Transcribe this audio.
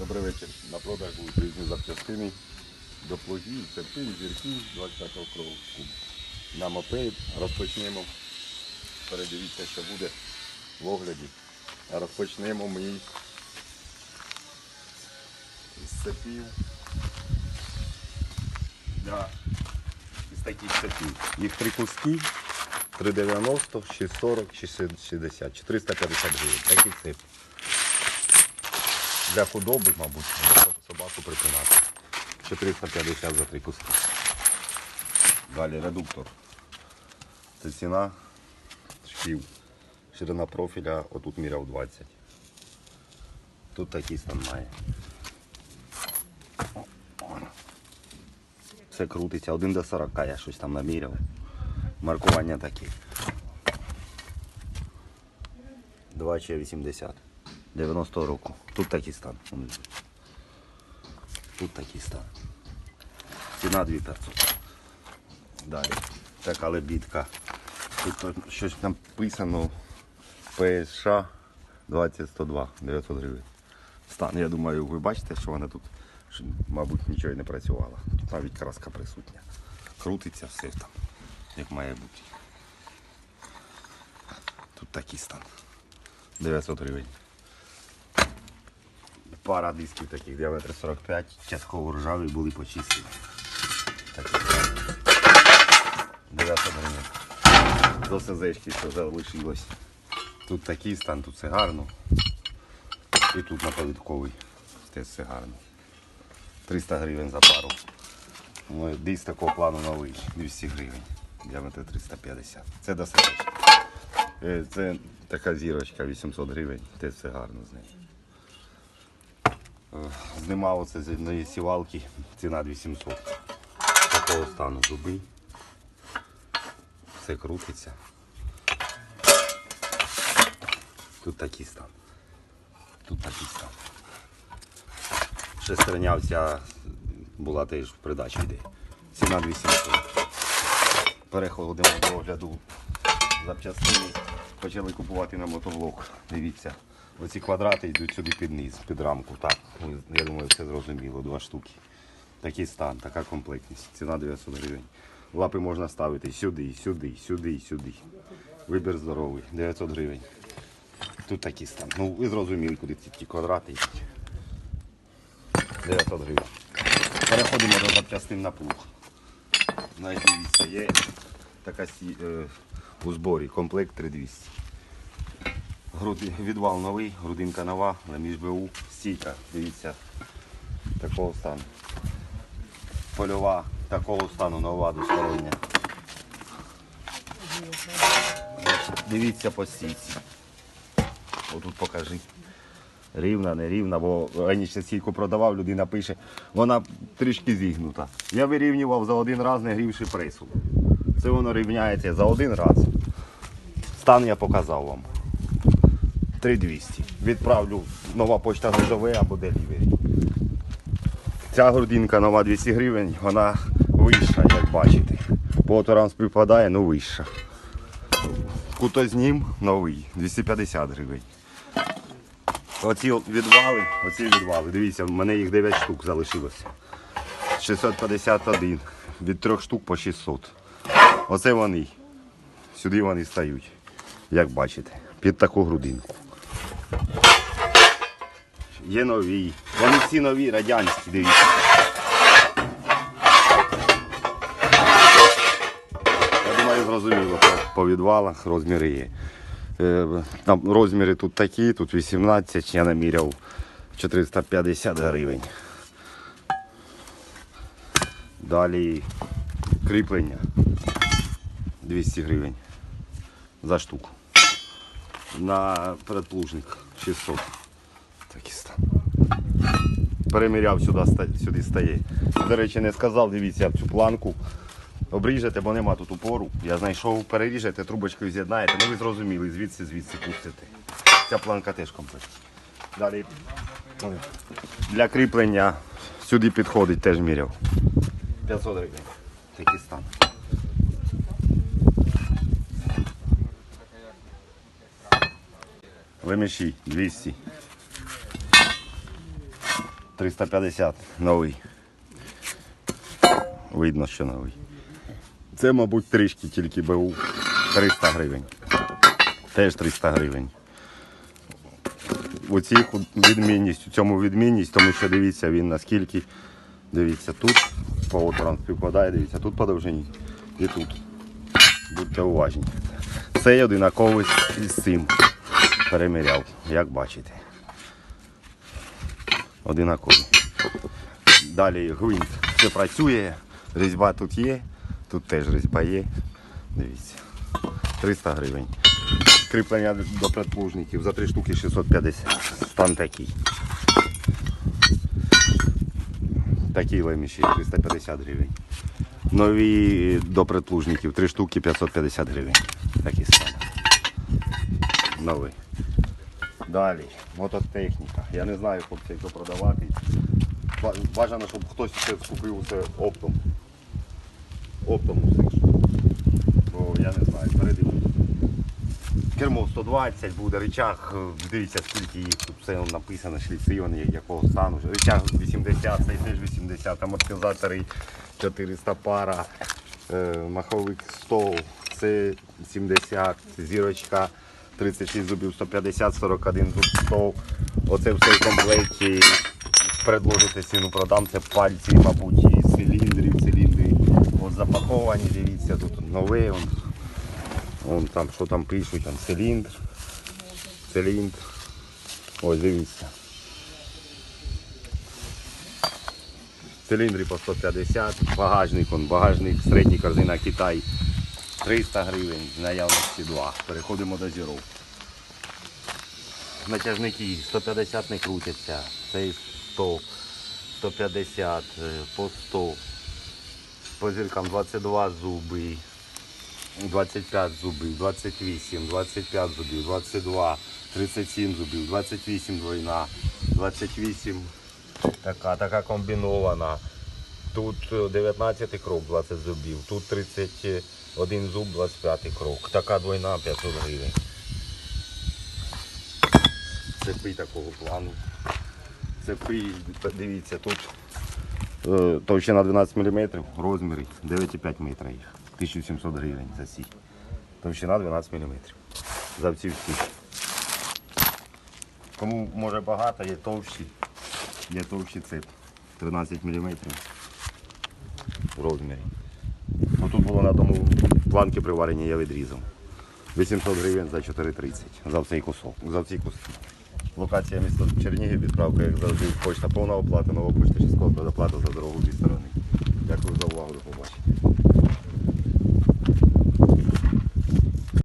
Добрий вечір. На продаж будуть різні запчастини до плугів, цепів, зірків 25 кроку. На мопед розпочнемо. Передивіться, що буде в огляді. Розпочнемо ми з цепів. Для із таких цепів. Їх три куски. 390, 640, 660, 450 гривень. Такі цепи. Для худоби, мабуть, щоб собаку припинати. 450 за три куски. Далі редуктор. Це ціна шків. Ширина профіля отут міряв 20. Тут такий стан має. Все крутиться. 1 до 40 я щось там наміряв. Маркування такі. 2 чи 80. 90 року. Тут такий стан. Тут такий стан. Ціна 2500. Далі. Така лебідка. Тут щось написано ПСШ 20102 900 гривень. Стан. Я думаю, ви бачите, що вона тут, мабуть, нічого не працювала. Тут навіть краска присутня. Крутиться все там, як має бути. Тут такий стан. 900 гривень. Пара дисків таких діаметр 45, частково ржаві були почистені. Такі. 900 гривень. До СЗшки, що залишилось. Тут такий стан, тут все гарно. І тут наповідковий. Теж все гарно. 300 гривень за пару. Ну, Диск такого плану новий, 200 гривень. Діаметр 350. Це до. Е, Це така зірочка 800 гривень, теж все гарно з нею. Е, Знімав оце з однієї сівалки, ціна 2700. Такого стану зуби. Все крутиться. Тут такий стан. Тут такий стан. Шестерня ця була теж в придачі йде. Ціна 800. Переходимо до огляду запчастини. Почали купувати на мотоблок. Дивіться. Оці квадрати йдуть сюди під низ, під рамку. Так, ну, я думаю, все зрозуміло. Два штуки. Такий стан, така комплектність. Ціна 900 гривень. Лапи можна ставити сюди, сюди, сюди, сюди. Вибір здоровий, 900 гривень. Тут такий стан. Ну, ви зрозуміли, куди ці ті квадрати йдуть. 900 гривень. Переходимо до запчастин на плуг. Знаєте, є така сі- е, у зборі комплект 3200. Відвал новий, грудинка нова, на міжбу, стійка, дивіться, такого стану. Польова такого стану нова двостороння. Дивіться по стійці. Отут покажи. Рівна, не рівна, бо раніше стійку продавав, людина пише, вона трішки зігнута. Я вирівнював за один раз, не грівши пресу. Це воно рівняється за один раз. Стан я показав вам. 3200. Відправлю нова почта ГЖВ або делівері. Ця грудинка нова 200 гривень, вона вища, як бачите. По отворам співпадає, ну вища. Кутознім новий, 250 гривень. Оці відвали, оці відвали, дивіться, в мене їх 9 штук залишилося. 651. Від 3 штук по 600. Оце вони. Сюди вони стають, як бачите, під таку грудинку. Є нові. Вони всі нові, радянські, дивіться. Я думаю, зрозуміло по, відвалах розміри є. Е, Там розміри тут такі, тут 18, я наміряв 450 гривень. Далі кріплення 200 гривень за штуку. На передплужник 600. Такий стан. Переміряв сюди, сюди стає. До речі, не сказав, дивіться цю планку. Обріжете, бо нема тут упору. Я знайшов, переріжете, трубочкою з'єднаєте. Ну ви зрозуміли, звідси, звідси пустите. Ця планка теж комплект. Далі для кріплення сюди підходить, теж міряв. 500 гривень. Такий стан. Виміші 200. 350 новий. Видно, що новий. Це, мабуть, трішки тільки БУ 300 гривень. Теж 300 гривень. Цих відмінність, у цьому відмінність, тому що дивіться він наскільки. Дивіться, тут по отворам співпадає, дивіться, тут по довжині і тут. Будьте уважні. Цей одинаковий з цим переміряв, як бачите. Одинаковий. Далі гвинт все працює, різьба тут є, тут теж різьба є. Дивіться. 300 гривень. Кріплення до предплужників за 3 штуки 650. Стан такий. Такий леміші 350 гривень. Нові до предплужників 3 штуки 550 гривень. Такі стан. Новий. Далі, мототехніка. Я не знаю, хлопці, як продавати. Бажано, щоб хтось ще скупив усе оптом. Оптом усе. Бо я не знаю, передивлюсь. Кермо 120 буде, речах, дивіться скільки їх, тут все написано, шліци, вони якого стану. Речах 80, цей теж 80, амортизатори 400 пара, е, маховик 100, це 70, зірочка 36 зубів 150, 41 зуб 100. Оце все в комплекті. Предложите ціну продам, це пальці, мабуть, і циліндрів, циліндри. От запаковані, дивіться, тут нове. Он. Вон там, що там пишуть, там циліндр, циліндр. Ось дивіться. Циліндри по 150, багажник, он, багажник, середній корзина Китай 300 гривень, в наявності 2. Переходимо до зіров. Натяжники 150 не крутяться, цей 100, 150, е, по 100. По зіркам 22 зуби, 25 зубів, 28, 25 зубів, 22, 37 зубів, 28 двойна, 28 така, така комбінована. Тут е, 19 крок, 20 зубів, тут 31 зуб, 25 крок. Така двойна 500 гривень. Цепи такого плану. Цепи, дивіться, тут е, товщина 12 мм, розміри 9,5 метра їх. 1700 гривень за ці. Товщина 12 мм. За всі всі. Кому може багато, є товщі. Є товщі цеп. 13 мм в розмірі. Ну, тут було на тому планки приварені, я відрізав. 800 гривень за 4,30 за цей кусок. За цей кусок. Локація місто Чернігів, відправка, як завжди, почта повна оплата, нова почта часткова предоплата за дорогу дві сторони. Дякую за увагу, до побачення.